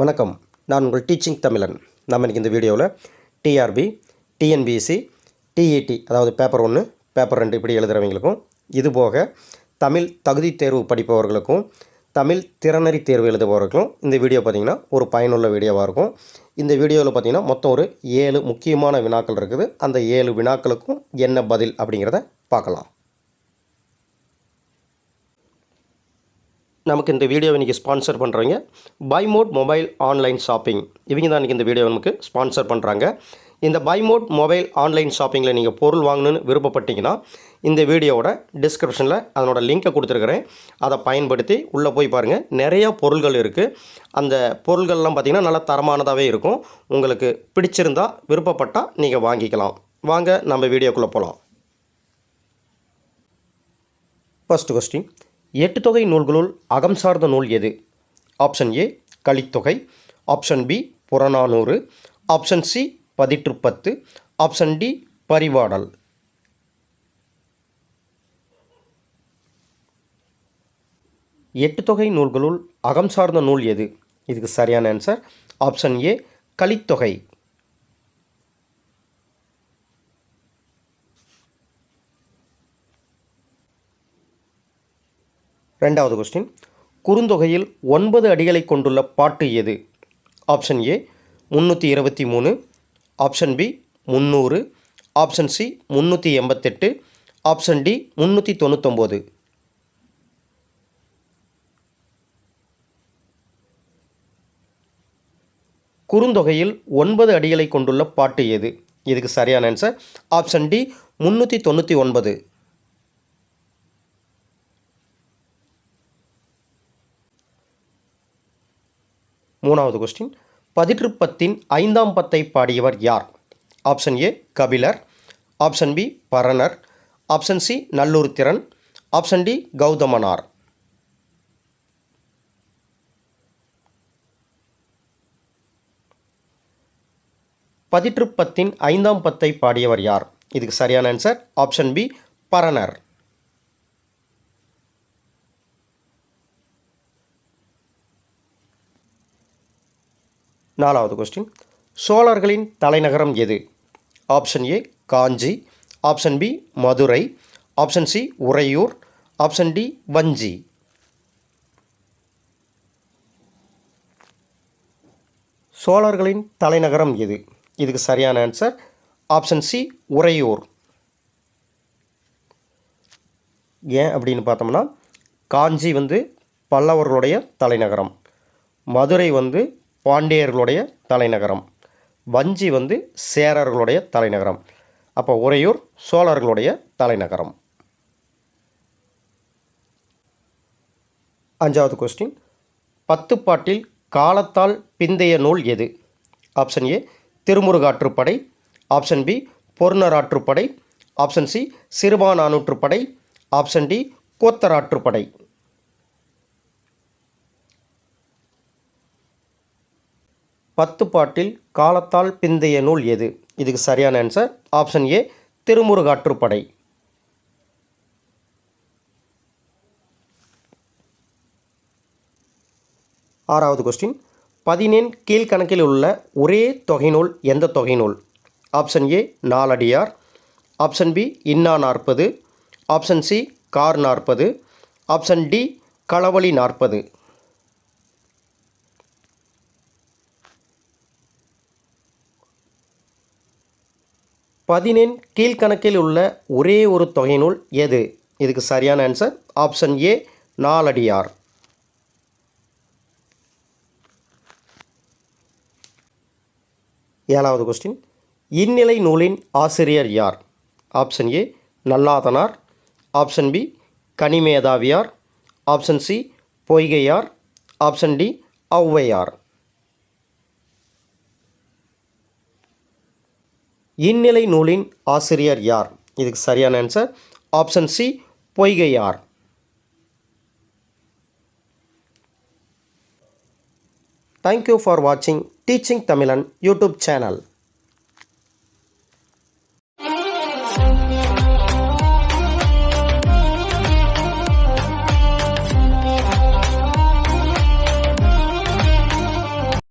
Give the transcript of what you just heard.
வணக்கம். நான் உங்கள் டீச்சிங் தமிழன். நம்ம இன்றைக்கி இந்த வீடியோவில் டிஆர்பி டிஎன்பிஎஸ்சி டிஇடி அதாவது பேப்பர் ஒன்று பேப்பர் ரெண்டு இப்படி எழுதுகிறவங்களுக்கும் இது போக தமிழ் தகுதி தேர்வு படிப்பவர்களுக்கும் தமிழ் திறனறி தேர்வு எழுதுபவர்களுக்கும் இந்த வீடியோ பார்த்திங்கன்னா ஒரு பயனுள்ள வீடியோவாக இருக்கும். இந்த வீடியோவில் பார்த்திங்கன்னா மொத்தம் ஒரு ஏழு முக்கியமான வினாக்கள் இருக்குது. அந்த ஏழு வினாக்களுக்கும் என்ன பதில் அப்படிங்கிறத பார்க்கலாம். நமக்கு இந்த வீடியோவை இன்றைக்கி ஸ்பான்சர் பண்ணுறவங்க by mode mobile online shopping இவங்க தான் இன்றைக்கி இந்த வீடியோ நமக்கு ஸ்பான்சர் பண்ணுறாங்க இந்த பைமோட் மொபைல் ஆன்லைன் ஷாப்பிங்கில் நீங்கள் பொருள் வாங்கணும்னு விருப்பப்பட்டீங்கன்னா இந்த வீடியோவோட டிஸ்கிரிப்ஷனில் அதனோட லிங்க்கை கொடுத்துருக்குறேன். அதை பயன்படுத்தி உள்ளே போய் பாருங்கள் நிறையா பொருள்கள் இருக்குது அந்த பொருள்கள்லாம் பார்த்திங்கன்னா நல்லா தரமானதாகவே இருக்கும். உங்களுக்கு பிடிச்சிருந்தா விருப்பப்பட்டால் நீங்கள் வாங்கிக்கலாம். வாங்க நம்ம வீடியோக்குள்ளே போகலாம் ஃபஸ்ட் கொஸ்டின் எட்டு தொகை நூல்களுள் அகம் சார்ந்த நூல் எது? Option A Kalithogai. Option B Purananuru. Option C Pathitrupathu. Option D Paripadal. எட்டு தொகை நூல்களுள் அகம் சார்ந்த நூல் எது? இதுக்கு சரியான ஆன்சர் ஆப்ஷன் ஏ கலித்தொகை. ரெண்டாவது கொஸ்டின் குறுந்தொகையில் ஒன்பது அடிகளை கொண்டுள்ள பாட்டு எது? ஆப்ஷன் ஏ முந்நூற்றி இருபத்தி மூணு. ஆப்ஷன் பி முந்நூறு ஆப்ஷன் சி முந்நூற்றி எண்பத்தெட்டு. ஆப்ஷன் டி முந்நூற்றி தொண்ணூத்தொம்போது. குறுந்தொகையில் ஒன்பது அடிகளை கொண்டுள்ள பாட்டு எது? இதுக்கு சரியான ஆன்சர் ஆப்ஷன் டி முந்நூற்றி தொண்ணூற்றி ஒன்பது. மூணாவது கொஸ்டின் பதிற்றுப்பத்தின் ஐந்தாம் பத்தை பாடியவர் யார்? Option A Kapilar. Option B Paranar. Option C Nallur திறன். Option D Gautamanar. பதிற்றுப்பத்தின் ஐந்தாம் பத்தை பாடியவர் யார்? இதுக்கு சரியான ஆன்சர் ஆப்ஷன் பி பரணர். நாலாவது கொஸ்டின் சோழர்களின் தலைநகரம் எது? Option A Kanchi. Option B Madurai. Option C Uraiyur. Option D Vanji. சோழர்களின் தலைநகரம் எது? இதுக்கு சரியான ஆன்சர் ஆப்ஷன் சி உறையூர். ஏன் அப்படின்னு பார்த்தோம்னா காஞ்சி வந்து பல்லவர்களுடைய தலைநகரம். மதுரை வந்து பாண்டியர்களுடைய தலைநகரம். வஞ்சி வந்து சேரர்களுடைய தலைநகரம். அப்போ உறையூர் சோழர்களுடைய தலைநகரம். அஞ்சாவது கொஸ்டின் பத்துப்பாட்டில் காலத்தால் பிந்தைய நூல் எது? Option A Thirumurugaatruppadai. Option B Porunaraatruppadai option C Sirupanaatruppadai. Option D Koothararruppadai. பத்து பாட்டில் காலத்தால் பிந்தைய நூல் எது? இதுக்கு சரியான ஆன்சர் ஆப்ஷன் ஏ திருமுருகாற்றுப்படை. ஆறாவது கொஸ்டின் பதினேன் கீழ்கணக்கில் உள்ள ஒரே தொகை நூல் எந்த தொகை நூல்? Option A Naladiyar. Option B Inna Narpathu. Option C Kar Narpathu. Option D Kalavazhi Narpathu. பதினேன் கீழ்கணக்கில் உள்ள ஒரே ஒரு தொகை நூல் எது? இதுக்கு சரியான ஆன்சர் ஆப்ஷன் ஏ நாலடியார். ஏழாவது கொஸ்டின் இந்நிலை நூலின் ஆசிரியர் யார்? Option A Nalladhanar. Option B Kanimedhaviyar. Option C Poigaiyar. Option D Avvaiyar. Innilai நூலின் ஆசிரியர் யார்? இதுக்கு சரியான answer option C Poigaiyar thank you for வாட்சிங் டீச்சிங் தமிழன் யூடியூப் சேனல்